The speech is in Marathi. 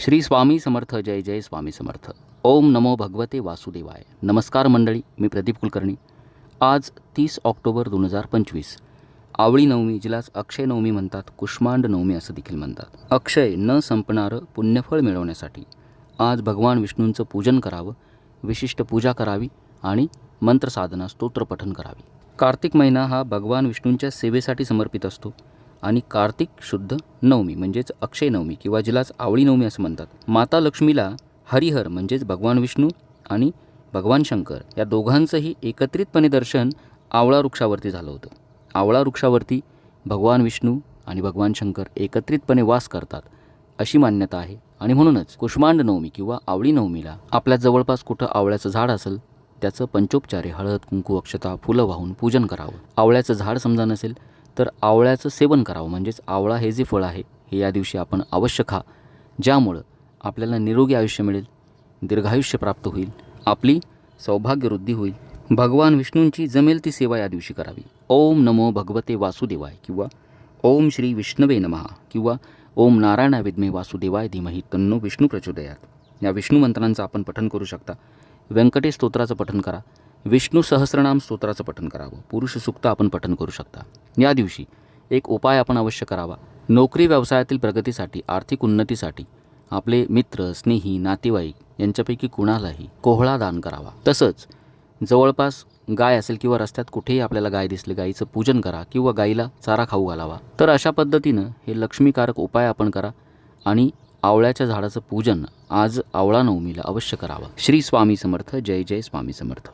श्री स्वामी समर्थ जय जय स्वामी समर्थ. ओम नमो भगवते वासुदेवाय. नमस्कार मंडळी मी प्रदीप कुलकर्णी. आज तीस ऑक्टोबर दोन हजार पंचवीस. आवळी नवमी जिलाच अक्षय नवमी म्हणतात कुष्मांड नवमी असं देखील म्हणतात. अक्षय न संपणारं पुण्यफळ मिळवण्यासाठी आज भगवान विष्णूंचं पूजन करावं विशिष्ट पूजा करावी आणि मंत्रसाधना स्तोत्रपठन करावी. कार्तिक महिना हा भगवान विष्णूंच्या सेवेसाठी समर्पित असतो. आणि कार्तिक शुद्ध नवमी म्हणजेच अक्षय नवमी किंवा जिलाच आवळी नवमी असं म्हणतात. माता लक्ष्मीला हरिहर म्हणजेच भगवान विष्णू आणि भगवान शंकर या दोघांचंही एकत्रितपणे दर्शन आवळा वृक्षावरती झालं होतं. आवळा वृक्षावरती भगवान विष्णू आणि भगवान शंकर एकत्रितपणे वास करतात अशी मान्यता आहे. आणि म्हणूनच कुष्मांड नवमी किंवा आवळी नवमीला आपल्या जवळपास कुठं आवळ्याचं झाड असेल त्याचं पंचोपचारे हळद कुंकू अक्षता फुलं वाहून पूजन करावं. आवळ्याचं झाड समजा नसेल तर आवळ्याचं सेवन करावं. म्हणजेच आवळा हे जे फळ आहे हे या दिवशी आपण अवश्य खा. ज्यामुळं आपल्याला निरोगी आयुष्य मिळेल दीर्घायुष्य प्राप्त होईल आपली सौभाग्यवृद्धी होईल. भगवान विष्णूंची जमेल ती सेवा या दिवशी करावी. ओम नमो भगवते वासुदेवाय किंवा ओम श्री विष्णवे नमः किंवा ओम नारायणा विद्मे वासुदेवाय धीमही तन्नो विष्णू प्रचोदयात. या विष्णू मंत्रांचं आपण पठन करू शकता. व्यंकटेश स्तोत्राचं पठन करा. विष्णू सहस्रनाम स्तोत्राचं पठन करावं. पुरुष सुक्त आपण पठन करू शकता. या दिवशी एक उपाय आपण अवश्य करावा. नोकरी व्यवसायातील प्रगतीसाठी आर्थिक उन्नतीसाठी आपले मित्र स्नेही नातेवाईक यांच्यापैकी कुणालाही कोहळा दान करावा. तसंच जवळपास गाय असेल किंवा रस्त्यात कुठेही आपल्याला गाय दिसली गाईचं पूजन करा किंवा गाईला चारा खाऊ घालावा. तर अशा पद्धतीनं हे लक्ष्मीकारक उपाय आपण करा आणि आवळ्याच्या झाडाचं पूजन आज आवळा नवमीला अवश्य करावं. श्री स्वामी समर्थ. जय जय स्वामी समर्थ.